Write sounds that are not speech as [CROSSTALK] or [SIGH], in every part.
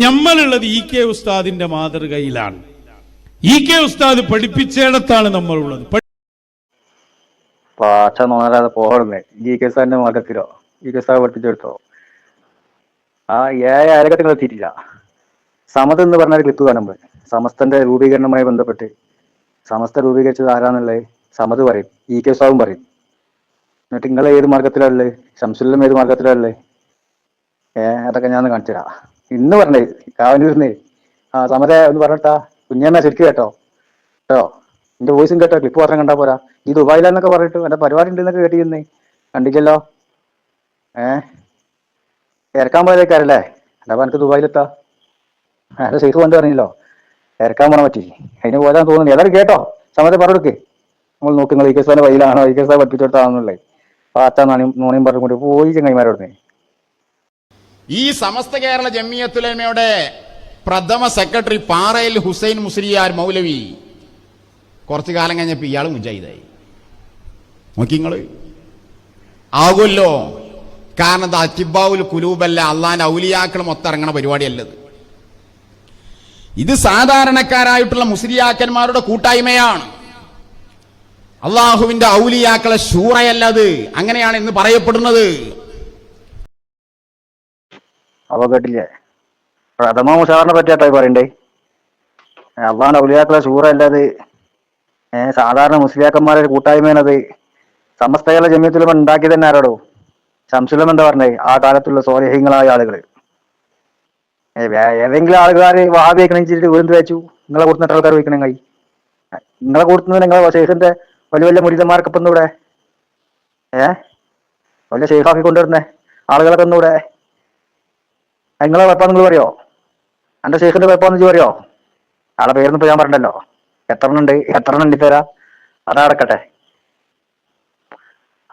നമ്മളുള്ളത് E K ഉസ്താദിന്റെ മാതൃകയിലാണ്. E K ഉസ്താദ് പഠിപ്പിച്ചേടത്താണ് നമ്മളുള്ളത്. പാച്ച നോരാതെ പോകണമേ ജി കെ സാറിന്റെ മാർഗത്തിലോ ജി കെ സാർ പഠിപ്പിച്ചെടുത്തോ? ആ ഏഴ് അരകത്തിൽ എത്തിയിട്ടില്ല? സമത എന്ന് പറഞ്ഞ ഒരു ക്ലിപ്പ് കാണുമ്പോൾ സമസ്തന്റെ രൂപീകരണവുമായി ബന്ധപ്പെട്ട് സമസ്ത രൂപീകരിച്ചത് ആരാന്നുള്ളത് സമത് പറയും. ഇ കെ സാറും പറയും. എന്നിട്ട് നിങ്ങൾ ഏത് മാർഗത്തിലാണുള്ളത് ശംസുല്ലം ഏത് മാർഗത്തിലാണുള്ളത് ഏ അതൊക്കെ ഞാൻ കാണിച്ചു തരാം ഇന്ന് പറഞ്ഞേ കാവനൂരിന്ന് ആ സമര ഒന്ന് പറഞ്ഞിട്ടാ. കുഞ്ഞമ്മ ശരിക്കും കേട്ടോ. കേട്ടോ? എന്റെ വോയിസും കേട്ടോ ക്ലിപ്പ് മാത്രം കണ്ടാ പോരാ. ഈ ദുബായിലെന്നൊക്കെ പറഞ്ഞിട്ട് എന്റെ പരിപാടി ഉണ്ടെന്നൊക്കെ കേട്ടിരുന്നേ. കണ്ടില്ലല്ലോ? ഏ? ഇറക്കാൻ പോയതേക്കാരല്ലേ? അപ്പൊ എനിക്ക് ദുബായിലെത്താ. അതെ സേഫ് കൊണ്ട് പറഞ്ഞല്ലോ. ഇറക്കാൻ പോണ പറ്റി. അതിന് പോരാൻ തോന്നുന്നു ഏതായാലും കേട്ടോ. സമയത്ത് പറഞ്ഞെടുക്ക്. നമ്മൾ നോക്കുന്നത് ഈ കേസാന്റെ ഐ ഈ കേസാ പഠിപ്പിച്ചെടുത്താണെന്നുള്ളത് പാത്ത നോണിയും പറഞ്ഞുകൊണ്ട് പോയി ചങ്ങായിമാരോടനെ ഈ സമസ്ത കേരള ജമിയത്തുലമയുടെ പ്രഥമ സെക്രട്ടറി പാറയിൽ ഹുസൈൻ മുസ്ലിയാർ മൗലവി കുറച്ചു കാലം കഴിഞ്ഞപ്പോൾ ഇയാൾ മുജാഹിദായി. നോക്കിങ്ങൾ ആകുമല്ലോ കാരണം അത് അച്ചിബാവുൽ കുലൂബല്ല അള്ളാന്റെ ഔലിയാക്കൾ മൊത്തം ഇറങ്ങണ പരിപാടിയല്ലത്. ഇത് സാധാരണക്കാരായിട്ടുള്ള മുസ്ലിയാക്കന്മാരുടെ കൂട്ടായ്മയാണ്. അള്ളാഹുവിന്റെ ഔലിയാക്കളെ ശൂറയല്ലത്. അങ്ങനെയാണ് ഇന്ന് പറയപ്പെടുന്നത്. അപ്പൊ പ്രഥമ മുസാറിനെ പറ്റിയാട്ടോ പറയണ്ടേ. അള്ളാന്റെ ഔലിയാക്കളെ സൂറ അല്ലാതെ ഏഹ് സാധാരണ മുസ്ലിയാക്കന്മാരെ കൂട്ടായ്മേനത് സമസ്തകളെ ജമ്യത്തിലും ഉണ്ടാക്കി തന്നെ ആരോടോ? ശംസുലം എന്താ പറഞ്ഞേ? ആ കാലത്തുള്ള സ്വാലേഹ്യങ്ങളായ ആളുകൾ ഏതെങ്കിലും ആളുകാർ വാഹി വയ്ക്കണെച്ചിട്ട് വീണ്ടും വെച്ചു. നിങ്ങളെ കൂടുന്ന ആൾക്കാർ വെക്കണം കൈ നിങ്ങളെ? കൂടുന്നത് നിങ്ങളെ ശേഖന്റെ വലിയ വലിയ മുരിതന്മാർക്കൊപ്പം ഇവിടെ? ഏ വലിയ ഷെയ്ഖാക്കി കൊണ്ടുവരുന്നേ ആളുകളൊക്കെ ഒന്നൂടെ നിങ്ങളെ വെപ്പാ നിങ്ങൾ പറയോ? എന്റെ ഷെയ്ഖിന്റെ കുഴപ്പമെന്ന് എന്ന് പറയോ? ആളെ പേരൊന്നും ഇപ്പോൾ ഞാൻ പറഞ്ഞല്ലോ എത്ര ഉണ്ട്? എത്ര ഉണ്ട് തരാ അതാ അടക്കട്ടെ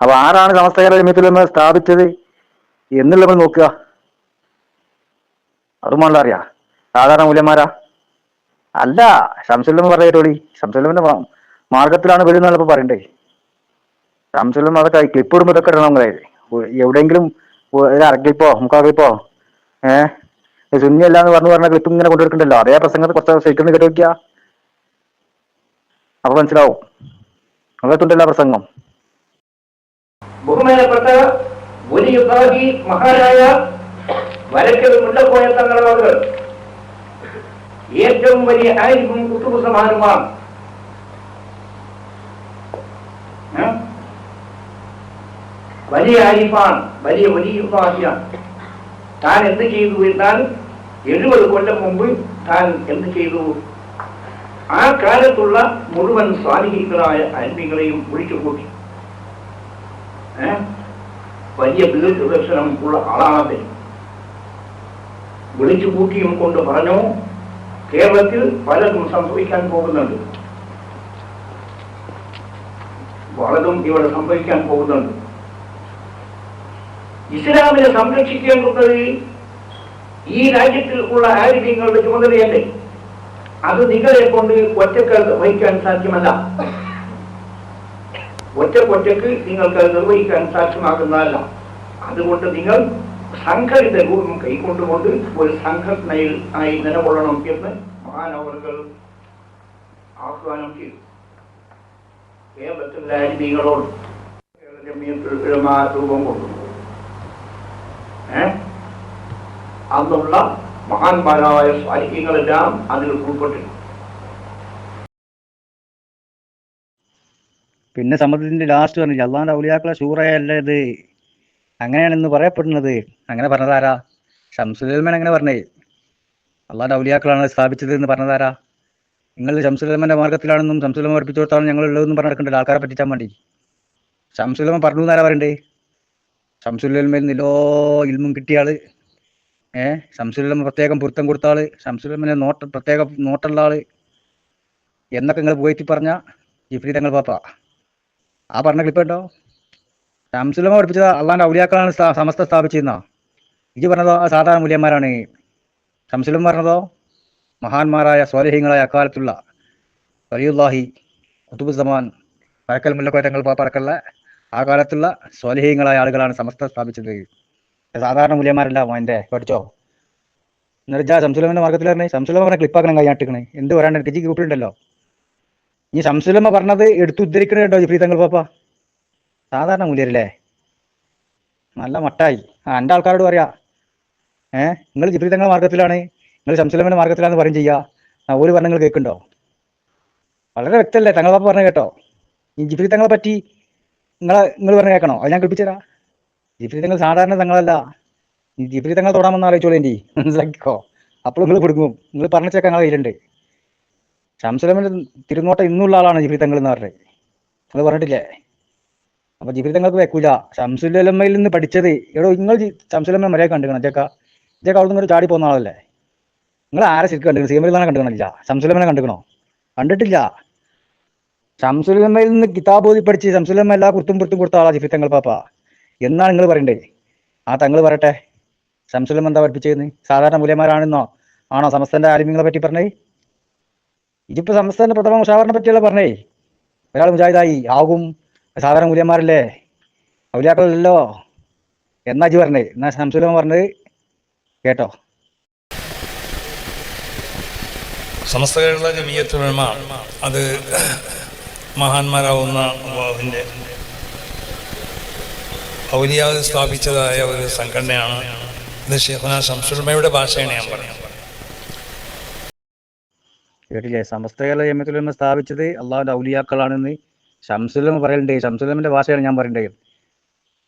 അപ്പൊ ആരാണ് സമസ്തകാര നമ്മൾ സ്ഥാപിച്ചത്? എന്നുള്ള നമ്മൾ നോക്കുക. അതും വേണ്ട അറിയാ. സാധാരണ മൂല്യന്മാരാ? അല്ല ശംസുല്ലം പറയട്ടോളി ശംസുല്ലമിന്റെ മാർഗത്തിലാണ് വരുന്ന പറയണ്ടേ. ശംസുല്ലം അതൊക്കെ ക്ലിപ്പ് ഇടുമ്പോ ഇതൊക്കെ ഇടണം എവിടെയെങ്കിലും ഒരു അരക്ലിപ്പോ മുക്കാ ക്ലിപ്പോ ഏഹ് ശൂന്യല്ല എന്ന് പറഞ്ഞു പറഞ്ഞ ക്ലിപ്പ് ഇങ്ങനെ കൊണ്ടുവരുന്നുണ്ടല്ലോ അതേ പ്രസംഗത്ത് കുറച്ച് ശരിക്കും കേട്ട് നോക്കിയാ. അപ്പൊ മനസ്സിലാവും. അകത്തുണ്ടല്ലോ ആ പ്രസംഗം. ബഹുമാനപ്പെട്ട ഒരു യുദ്ധാഹി മഹാനായ വരക്കൽ മുല്ലക്കോയ തങ്ങളവർ. ഏറ്റവും വലിയ ആയിരിക്കും കുത്തുബ് സമാനുമാണ് ഏ? വലിയ ആരിഫാണ് വലിയ വലിയ യുദ്ധാഹിയാണ് താൻ എന്ത് ചെയ്തു എന്നാൽ എഴുപത് കൊല്ലം മുമ്പ് താൻ എന്ത് ചെയ്തു? ആ കാലത്തുള്ള മുഴുവൻ സ്വാധീനികളായ അന്മികളെയും വിളിച്ചു കൂട്ടി? വലിയ ദീർഘദർശനം ഉള്ള ആളാണത് വിളിച്ചു കൂട്ടിയും കൊണ്ട് പറഞ്ഞു കേരളത്തിൽ പലതും സംഭവിക്കാൻ പോകുന്നുണ്ട്. പലതും ഇവിടെ സംഭവിക്കാൻ പോകുന്നുണ്ട്. ഇസ്ലാമിനെ സംരക്ഷിക്കേണ്ടത് ഈ രാജ്യത്തിൽ ഉള്ള ആരോഗ്യങ്ങളുടെ ചുമതലയല്ലേ? അത് നിങ്ങളെ കൊണ്ട് ഒറ്റയ്ക്ക് വഹിക്കാൻ സാധ്യമല്ല. ഒറ്റക്കൊറ്റക്ക് നിങ്ങൾക്ക് നിർവഹിക്കാൻ സാധ്യമാകുന്നതല്ല. അതുകൊണ്ട് നിങ്ങൾ സംഘടിത രൂപം കൈക്കൊണ്ടുകൊണ്ട് ഒരു സംഘടനയിൽ ആയി നിലകൊള്ളണം എന്ന് മഹാനവറുകൾ ആഹ്വാനം ചെയ്തു. കേരളത്തിലെ രാജ്യങ്ങളോട് രൂപം കൊണ്ടു. അന്നുള്ള മഹാന്മാരായ സാഹിത്യങ്ങളെല്ലാം അതിൽ ഉൾപ്പെട്ടിരുന്നു. പിന്നെ സമ്മതത്തിന്റെ ലാസ്റ്റ് പറഞ്ഞു അള്ളാന്റെ ഔലിയാക്കളെ ഷൂറയല്ല ഇത്? അങ്ങനെയാണെന്ന് പറയപ്പെടുന്നത്. അങ്ങനെ പറഞ്ഞതാരാ? ഷംസുലമൻ അങ്ങനെ പറഞ്ഞേ. അള്ളാന്റെ ഔലിയാക്കളാണ് സ്ഥാപിച്ചത് എന്ന് പറഞ്ഞതാരാ? നിങ്ങൾ ഷംസുലമന്റെ മാർഗത്തിലാണെന്നും ഷംസുലമ പഠിപ്പിച്ചു കൊടുത്താണ് ഞങ്ങൾ ഉള്ളതെന്നും പറഞ്ഞു നടക്കണ്ടല്ലോ ആൾക്കാരെ പറ്റിച്ചാൻ വേണ്ടി ഷംസുലമ പറഞ്ഞു എന്നാരാ പറയണ്ടേ? ഷംസുലമയിൽ നിലോ ഇൽമും കിട്ടിയ ആൾ ഏഹ് ഷംസുലമ പ്രത്യേകം പൊരുത്തം കൊടുത്ത ആൾ ഷംസുലമനെ നോട്ട പ്രത്യേക നോട്ടുള്ള ആൾ. എന്നൊക്കെ നിങ്ങൾ പോയിട്ട് പറഞ്ഞ ജിഫ്രി തങ്ങൾ പാപ്പ. ആ പറഞ്ഞ ക്ലിപ്പ് ഉണ്ടോ ഷംസുലമ പഠിപ്പിച്ചത് അള്ളാന്റെ ഔലിയാക്കളാണ് സമസ്ത സ്ഥാപിച്ചിരുന്ന? ഇജി പറഞ്ഞതോ? ആ സാധാരണ മൂല്യന്മാരാണ്. ഷംസുലം പറഞ്ഞതോ? മഹാന്മാരായ സ്വാലഹ്യങ്ങളായ അക്കാലത്തുള്ള വലിയുല്ലാഹി കുത്തുബുസമാൻ തങ്ങൾ മുല്ലക്കോറ്റങ്ങൾ പാപ്പറക്കല്ല ആ കാലത്തുള്ള സ്വലഹീങ്ങളായ ആളുകളാണ് സമസ്ത സ്ഥാപിച്ചത്. സാധാരണ മൂല്യന്മാരല്ല മോന്റെ പഠിച്ചോ? എന്നിട്ട് സംസുലമന്റെ മാർഗത്തിൽ പറഞ്ഞേ ക്ലിപ്പ് പറഞ്ഞ ക്ലിപ്പാക്കണം കൈയാട്ടിക്കണേ എന്ത് പറയാണ്ട് എനിക്ക് ജി ഗ്രൂപ്പിലുണ്ടല്ലോ ഈ സംസുലമ പറഞ്ഞത് എടുത്തു ഉദ്ധരിക്കണേ കേട്ടോ ജിഫ്രി തങ്ങൾ പാപ്പ? സാധാരണ മൂല്യരല്ലേ? നല്ല മട്ടായി. ആ എന്റെ ആൾക്കാരോട് പറയാ ഏഹ് നിങ്ങൾ ജിഫ്രി തങ്ങൾ മാർഗത്തിലാണ് നിങ്ങൾ സംസുലമന്റെ മാർഗത്തിലാന്ന് പറയും ആ ഒരു പറഞ്ഞ നിങ്ങൾ കേൾക്കുന്നുണ്ടോ? വളരെ വ്യക്തമല്ലേ തങ്ങൾ പാപ്പ പറഞ്ഞ കേട്ടോ. ഈ ജിഫ്രി തങ്ങളെ പറ്റി നിങ്ങളെ നിങ്ങൾ പറഞ്ഞ കേൾക്കണോ? അത് ഞാൻ കേൾപ്പിച്ചുതരാം. ജിഫ്രി തങ്ങൾ സാധാരണ തങ്ങളല്ല. ഈ ജിഫ്രി തങ്ങൾ തൊടാമെന്ന് ആലോചിച്ചോളൂ എന്റെ മനസ്സിലാക്കിക്കോ? അപ്പോൾ നിങ്ങൾ കൊടുക്കും. നിങ്ങൾ പറഞ്ഞ ചെക്ക ഞങ്ങളെ കയ്യിലുണ്ട്. ശംസുലമിന്റെ തിരുനോട്ടം ഇന്നുള്ള ആളാണ് ജീവിതങ്ങൾ തങ്ങൾ എന്ന് പറഞ്ഞത് നിങ്ങൾ പറഞ്ഞിട്ടില്ലേ? അപ്പൊ ജീവിതങ്ങൾക്ക് തങ്ങൾക്ക് വെക്കൂല. ശംസുലമ്മയിൽ നിന്ന് പഠിച്ചത്. എടോ നിങ്ങൾ ശംസുലമ്മ മര്യാദ കണ്ടുക്കണം ചേക്ക ചേക്ക അവിടെ നിന്ന് ചാടി പോകുന്ന ആളല്ലേ? നിങ്ങൾ ആരെ ശരിക്കും കണ്ടുക്കണം സീമയിൽ തന്നെ കണ്ടുകണില്ല ശംസുലമ്മനെ കണ്ടുക്കണോ കണ്ടിട്ടില്ല. ശംസുലമ്മയിൽ നിന്ന് കിതാബ് ഓതി പഠിച്ച് ശംസുലമ്മ എല്ലാ കുർത്തും പുറത്തും കൊടുത്ത ആളാ ജിഫി തങ്ങൾ പാപ്പ. എന്നാണ് നിങ്ങൾ പറയണ്ടേ? ആ തങ്ങൾ പറയട്ടെ. ശംസുലമ്മ എന്താ പഠിപ്പിച്ചതെന്ന് സാധാരണ മൂല്യമാരാണെന്നോ ആണോ സമസ്തന്റെ ആലിമ്യങ്ങളെ പറ്റി പറഞ്ഞേ? ഇതിപ്പോ സമസ്തന്റെ പ്രഥമ മുഷാവറിനെ പറ്റിയല്ല പറഞ്ഞേ? ഒരാൾ മുജാഹിദായി. ആകും. സാധാരണ മൂല്യന്മാരല്ലേ? ഔലിയാക്കളല്ലോ എന്നാ ജി പറഞ്ഞേ? എന്നാ ശംസുലമ്മ പറഞ്ഞത്? കേട്ടോ. സമസ്ത കേരള ജമീയത്തുമ അത് മഹാന്മാരാവുന്ന അള്ളാഹുവിന്റെ ഔലിയാവ് സ്ഥാപിച്ചതായ ഒരു സംഘടനയാണ്. ഇത് ഷെഹുന ശംസുൽമയുടെ ഭാഷയാണ് ഞാൻ പറയുന്നത് കേട്ടില്ലേ? സമസ്ത കേരള ജമ്യത്തുലമ സ്ഥാപിച്ചത് അള്ളാഹുന്റെ ഔലിയാക്കളാണെന്ന് ഷംസുലമ പറയലുണ്ട്. ഷംസുലമിന്റെ ഭാഷയാണ് ഞാൻ പറയേണ്ടത്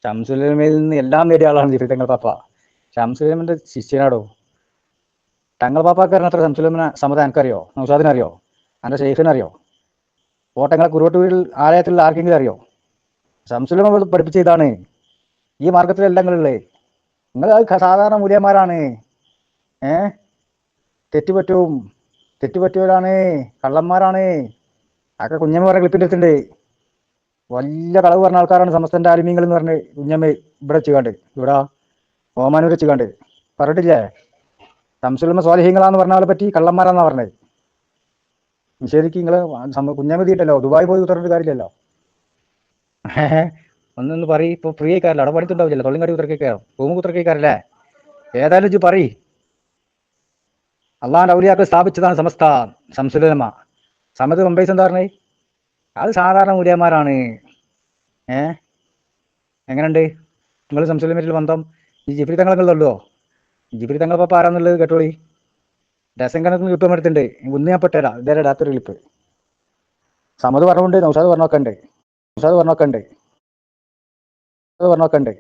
ഷംസുലമയിൽ നിന്ന് എല്ലാം നേടിയ ആളാണ് തങ്ങൾ പാപ്പ. ഷംസുലമിന്റെ ശിഷ്യനാടോ? തങ്ങൾ പാപ്പാക്കാരൻ അത്ര ഷംസുലമിനെ സമത എനിക്കറിയോ? നൗസാദിനറിയോ എന്റെ ഷെയ്ഖിനറിയോ? കോട്ടങ്ങളെ കുരുവട്ടൂരിൽ ആലയത്തിൽ ആർക്കെങ്കിലും അറിയോ? ശംസുലമ പഠിപ്പിച്ച ഇതാണ്. ഈ മാർഗത്തിലെല്ലാം നിങ്ങളുള്ളേ നിങ്ങൾ സാധാരണ മൂല്യന്മാരാണ്. ഏ? തെറ്റുപറ്റും തെറ്റുപറ്റിയവരാണ് കള്ളന്മാരാണ്. അതൊക്കെ കുഞ്ഞമ്മ പറഞ്ഞ ക്ലിപ്പിന്റെ അടുത്തുണ്ട്. വലിയ കളവ് പറഞ്ഞ ആൾക്കാരാണ് സമസ്തന്റെ ആലിമീങ്ങൾ എന്ന് പറഞ്ഞ് കുഞ്ഞമ്മ ഇവിടെ വെച്ചുകാണ്ട്. ഇവിടെ ഓമാനൂർ വെച്ചുകാണ്ട്. പറഞ്ഞിട്ടില്ലേ? സംസുലമ സ്വാലിഹ്യങ്ങളാന്ന് പറഞ്ഞ ആളെ പറ്റി കള്ളന്മാരാന്നാ പറഞ്ഞത്. നിഷേധിക്ക് നിങ്ങൾ കുഞ്ഞാമതിയിട്ടല്ലോ ദുബായ് പോയി ഉത്തരവിട്ട് കാര്യമില്ലല്ലോ. [LAUGHS] ഒന്നൊന്ന് പറ ഇപ്പൊ ഫ്രീ ആയിക്കാരല്ലോ? അവിടെ പണിത്തുണ്ടാവില്ല തൊള്ളിങ്ങാടി ഉത്തരക്കാരോ ഭൂമി ഉത്തരക്കേക്കാരല്ലേ? ഏതായാലും ഇജ്ജ് പറ അള്ളാന്റെ ഔലിയാക്കൾ സ്ഥാപിച്ചതാണ് സമസ്ത സംസുലമ സമത് മുംബൈസ് എന്താ അത് സാധാരണ മൂല്യന്മാരാണ്. ഏ? എങ്ങനെയുണ്ട്? നിങ്ങൾ സംസുലമറ്റിൽ ബന്ധം ഈ ജിഫ്രി തങ്ങളൊക്കെ ജിഫ്രി തങ്ങൾ പാപ്പ ആരാന്നുള്ളത് കേട്ടോളി. ഡസൻ കണക്കിന് ക്ലിപ്പ് എടുത്തിട്ടുണ്ട്. ഒന്ന് ഞാൻ പെട്ടേരാ ഇതേ ഇടാത്തൊരു ക്ലിപ്പ് സമത് പറഞ്ഞുണ്ട് നൗഷാദ് പറഞ്ഞോക്കണ്ട്. നൗഷാദ് പറഞ്ഞോക്കണ്ട്. അത് പറഞ്ഞോക്കണ്ട്.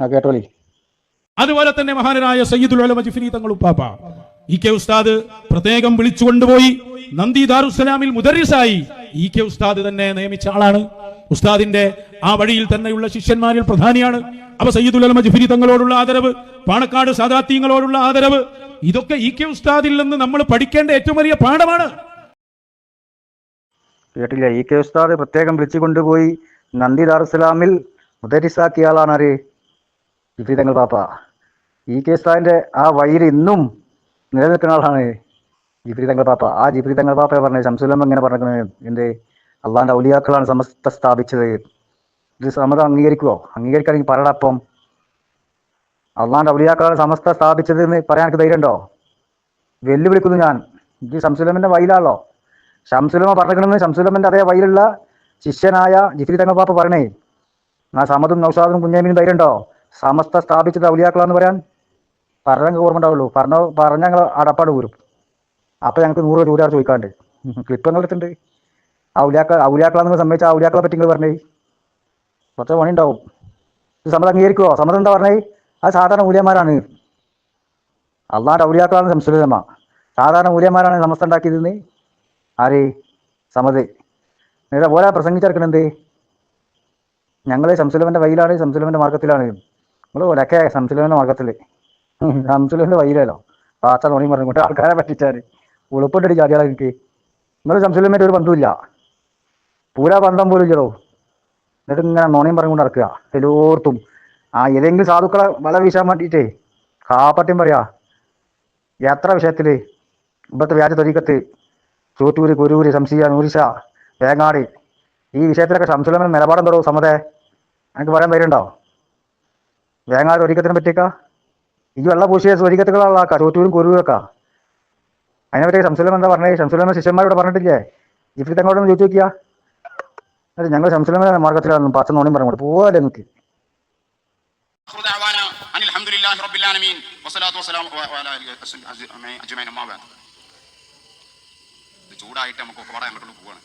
ആ കേട്ടോളി. അതുപോലെ തന്നെ മഹാനരായ സയ്യിദുൽ തങ്ങൾ ഉപ്പാപ്പ. ഇ കെ ഉസ്താദ് പ്രത്യേകം വിളിച്ചുകൊണ്ടുപോയി. നന്ദി ദാറുസലാമിൽ മുദരിസായി ഇ കെ ഉസ്താദ് തന്നെ നിയമിച്ച ആളാണ്. ഉസ്താദിന്റെ ആ വഴിയിൽ തന്നെയുള്ള ശിഷ്യന്മാരിൽ പ്രധാനിയാണ്. അപ്പൊ സയ്യിദുൽ അലമ ജഫിരി തങ്ങളോടുള്ള ആദരവ് പാണക്കാട് സാദാത്യങ്ങളോടുള്ള ആദരവ്. ഇതൊക്കെ ഇ കെ ഉസ്താദിൽ നിന്ന് നമ്മൾ പഠിക്കേണ്ട ഏറ്റവും വലിയ പാഠമാണ്. കേട്ടില്ല? ഇ കെ ഉസ്താദ് പ്രത്യേകം വിളിച്ചു കൊണ്ടുപോയി നന്ദി ദാറുസലാമിൽ മുദരിസാക്കിയ ആളാണ് ആര് പാപ്പ. ഇ കെ ഉസ്താദിന്റെ ആ വഴിയിൽ ഇന്നും നിലനിൽക്കുന്ന ആളാണ്. ജിഫ്രി തങ്ങൾ പാപ്പ. ആ ജിബ്രി തങ്ങൾ പാപ്പ പറഞ്ഞ ശംസുലം എങ്ങനെ പറഞ്ഞത് എന്ത്? അള്ളാന്റെ ഔലിയാക്കളാണ് സമസ്ത സ്ഥാപിച്ചത്. ഇത് സമത അംഗീകരിക്കുവോ? അംഗീകരിക്കുകയാണെങ്കിൽ പറയടാ അപ്പം. അള്ളാന്റെ ഔലിയാക്കളാണ് സമസ്ത സ്ഥാപിച്ചത് എന്ന് പറയാൻ എനിക്ക് ധൈര്യമുണ്ടോ? വെല്ലുവിളിക്കുന്നു ഞാൻ. ഇത് ശംസുലമിന്റെ വയലാണല്ലോ. ശംസുലമ്മ പറഞ്ഞിരിക്കണമെന്ന് ശംസുലമ്മന്റെ അതേ വയലുള്ള ശിഷ്യനായ ജിഫ്രി തങ്ങൾ പാപ്പ പറയണേ ആ സമതും നൗഷാദും കുഞ്ഞാമിനും ധൈര്യമുണ്ടോ? സമസ്ത സ്ഥാപിച്ചത് ഔലിയാക്കളാന്ന് പറയാൻ പറഞ്ഞ ഓർമ്മ ഉണ്ടാവുള്ളൂ. പറഞ്ഞ പറഞ്ഞ ഞങ്ങൾ അടപ്പാട് പോരും അപ്പൊ ഞങ്ങൾക്ക് നൂറ് രൂപ ചോദിക്കാണ്ട് ക്ലിപ്പ് ഞങ്ങൾ എടുത്തിട്ടുണ്ട്. ഔലിയാക്ക ഔലിയാക്കളാന്ന് സമ്മതിച്ച ഔലിയാക്കളെ പറ്റി നിങ്ങൾ പറഞ്ഞേ. കുറച്ച് പണി ഉണ്ടാവും സമ്മതം അംഗീകരിക്കുമോ സമ്മതം എന്താ പറഞ്ഞേ? അത് സാധാരണ മൂല്യന്മാരാണ് അള്ളാന്റെ ഔലിയാക്കളാണ് സംസ്കൃതമ്മ സാധാരണ മൂല്യന്മാരാണ് സമസ്ത ഉണ്ടാക്കിയതെന്ന് ആര് സമത് നേരെ പോലെ പ്രസംഗിച്ചെടുക്കണെന്ത് ഞങ്ങൾ ശംസുലമന്റെ വയ്യിലാണ് ശംസുലമന്റെ മാർഗത്തിലാണ്. നമ്മൾ ഒരൊക്കെ ശംസുലമന്റെ മാർഗത്തിൽ ശംസുലമന്റെ വയ്യിലല്ലോ പാച്ച നോണി പറഞ്ഞുകൊണ്ട് ആൾക്കാരെ പറ്റിച്ചാൽ ഉളുപ്പിട്ടൊരു ജാതികളെ എനിക്ക്. നിങ്ങൾ സംശയമായിട്ട് ഒരു ബന്ധമില്ല പൂരാ ബന്ധം പോലും ചെറു എന്നിട്ട് ഇങ്ങനെ നോണയും പറഞ്ഞുകൊണ്ട് നടക്കുക. എല്ലോർത്തും. ആ ഏതെങ്കിലും സാധുക്കളെ വല വീശാൻ വേണ്ടിയിട്ടേ കാപ്പറ്റ്യം പറയാ. യാത്ര വിഷയത്തിൽ? ഇവിടുത്തെ വ്യാജ തൊരീക്കത്ത് ചൂറ്റൂര് കുരൂര് സംശയ നൂരിശ വേങ്ങാട്. ഈ വിഷയത്തിലൊക്കെ സംശയം തുടങ്ങും സമതെ? എനിക്ക് പറയാൻ പേരുണ്ടോ വേങ്ങാട് ഒരിക്കത്തിനെ പറ്റിയേക്കാ? ഈ വെള്ള പൂശിയ സ്വരികത്തുകളുള്ള ചോറ്റൂരും കുരുവൊക്കെ അതിനെ പറ്റി ശംസുലം എന്താ പറഞ്ഞത് ശംസുലമ ശിഷ്യന്മാരോട് പറഞ്ഞിട്ടില്ലേ ജിഫ്രി തങ്ങളോടൊന്ന് ചോദിച്ചു നോക്കിയാ അതെ ഞങ്ങൾ ശംസുലമ മാർഗത്തിലാണ് പച്ച നോണിയും പറഞ്ഞു പോവാല്ലേ നിനക്ക് ചൂടായിട്ട് നമുക്ക് പോവാണ് അങ്ങോട്ടുള്ള പോവാണ്